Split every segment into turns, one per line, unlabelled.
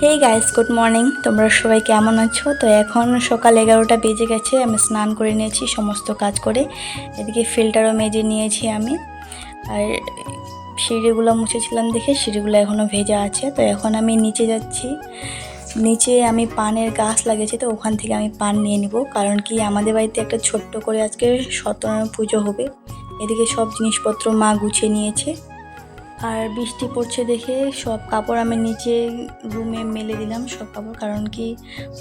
Hey guys good morning তোমরা সবাই কেমন আছো? তো এখন সকাল এগারোটা বেজে গেছে, আমি স্নান করে নিয়েছি, সমস্ত কাজ করে। এদিকে ফিল্টারও মেজে নিয়েছি আমি। আর সিঁড়িগুলো মুছেছিলাম দেখে সিঁড়িগুলো এখনও ভেজা আছে। তো এখন আমি নিচে যাচ্ছি। নিচে আমি পানের গাছ লাগিয়েছি, তো ওখান থেকে আমি পান নিয়ে নিব। কারণ কি, আমাদের বাড়িতে একটা ছোট্ট করে আজকে সত্যনারায়ণ পুজো হবে। এদিকে সব জিনিসপত্র মা গুছিয়ে নিয়েছে। আর বৃষ্টি পড়ছে দেখে সব কাপড় আমি নিচে রুমে মেলে দিলাম সব কাপড়, কারণ কি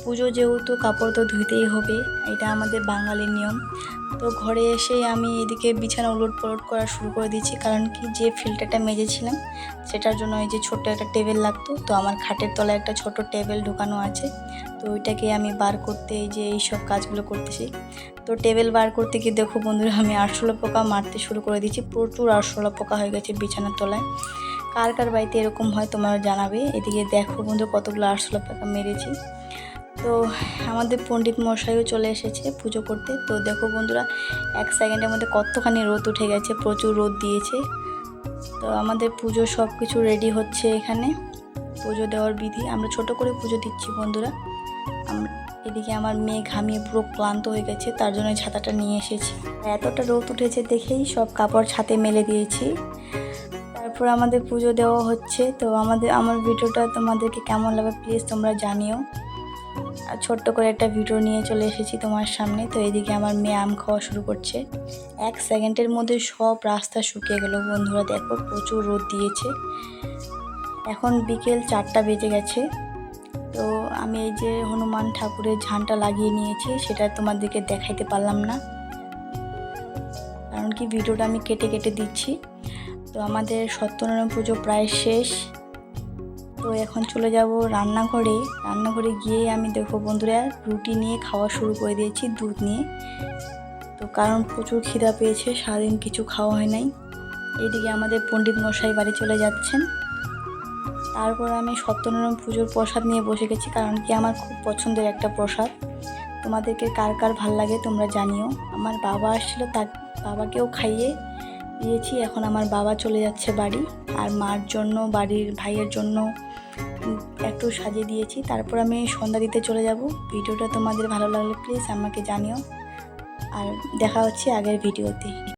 পুজো যেহেতু কাপড় তো ধুইতেই হবে, এটা আমাদের বাঙালির নিয়ম। তো ঘরে এসেই আমি এদিকে বিছানা উলট পালট করা শুরু করে দিয়েছি, কারণ কি যে ফিল্টারটা মেজেছিলাম সেটার জন্য এই যে ছোট্ট একটা টেবিল লাগতো, তো আমার খাটের তলায় একটা ছোট টেবিল ঢোকানো আছে। তো ওইটাকে আমি বার করতে যে এই সব কাজগুলো করতেছি। তো টেবিল বার করতে গিয়ে দেখো বন্ধুরা, আমি আরশোলা পোকা মারতে শুরু করে দিয়েছি। প্রচুর আরশোলা পোকা হয়ে গেছে বিছানার তলায়। কার কার বাড়িতে এরকম হয় তোমরা জানাবে। এদিকে দেখো বন্ধু কতগুলো আরশোলা পোকা মেরেছি। তো আমাদের পণ্ডিত মশাইও চলে এসেছে পুজো করতে। তো দেখো বন্ধুরা, এক সেকেন্ডের মধ্যে কতখানি রোদ উঠে গেছে, প্রচুর রোদ দিয়েছে। তো আমাদের পুজো সব কিছু রেডি হচ্ছে এখানে। পুজো দেওয়ার বিধি, আমরা ছোট করে পুজো দিচ্ছি বন্ধুরা। এদিকে আমার মেয়ে ঘামিয়ে পুরো ক্লান্ত হয়ে গেছে, তার জন্য ছাতাটা নিয়ে এসেছি। এতটা রোদ উঠেছে দেখেই সব কাপড় ছাতে মেলে দিয়েছি। তারপর আমাদের পুজো দেওয়া হচ্ছে, তো আমাদের, আমার ভিডিওটা তোমাদেরকে কেমন লাগে প্লিজ তোমরা জানিও। আর ছোট্ট করে একটা ভিডিও নিয়ে চলে এসেছি তোমার সামনে, তো এদিকে আমার মেয়ে আম খাওয়া শুরু করছে। এক সেকেন্ডের মধ্যে সব রাস্তা শুকিয়ে গেল বন্ধুরা, দেখো প্রচুর রোদ দিয়েছে। এখন বিকেল চারটা বেজে গেছে। তো আমি এই যে হনুমান ঠাকুরের ঝানটা লাগিয়ে নিয়েছি, সেটা তোমাদেরকে দেখাইতে পারলাম না। কারণ কি, ভিডিওটা আমি কেটে কেটে দিচ্ছি। তো আমাদের সত্যনারায়ণ পুজো প্রায় শেষ। তো এখন চলে যাব রান্নাঘরে। রান্নাঘরে গিয়ে আমি দেখো বন্ধুরা, রুটি নিয়ে খাওয়া শুরু করে দিয়েছি, দুধ নিয়ে। তো কারণ প্রচুর খিদা পেয়েছে, সারাদিন কিছু খাওয়া হয় নাই। এইদিকে আমাদের পণ্ডিত মশাই বাড়ি চলে যাচ্ছেন। তারপর আমি সত্যনারায়ণ পুজোর প্রসাদ নিয়ে বসে গেছি, কারণ কি আমার খুব পছন্দের একটা প্রসাদ। তোমাদেরকে কার কার ভালো লাগে তোমরা জানিও। আমার বাবা আসছিল, তার বাবাকেও খাইয়ে দিয়েছি, এখন আমার বাবা চলে যাচ্ছে বাড়ি, আর মার জন্য, বাড়ির ভাইয়ের জন্য একটু সাজিয়ে দিয়েছি। তারপর আমি সন্ধ্যা দিতে চলে যাব। ভিডিওটা তোমাদের ভালো লাগলে প্লিজ আমাকে জানিও। আর দেখা হচ্ছে আগের ভিডিওতে।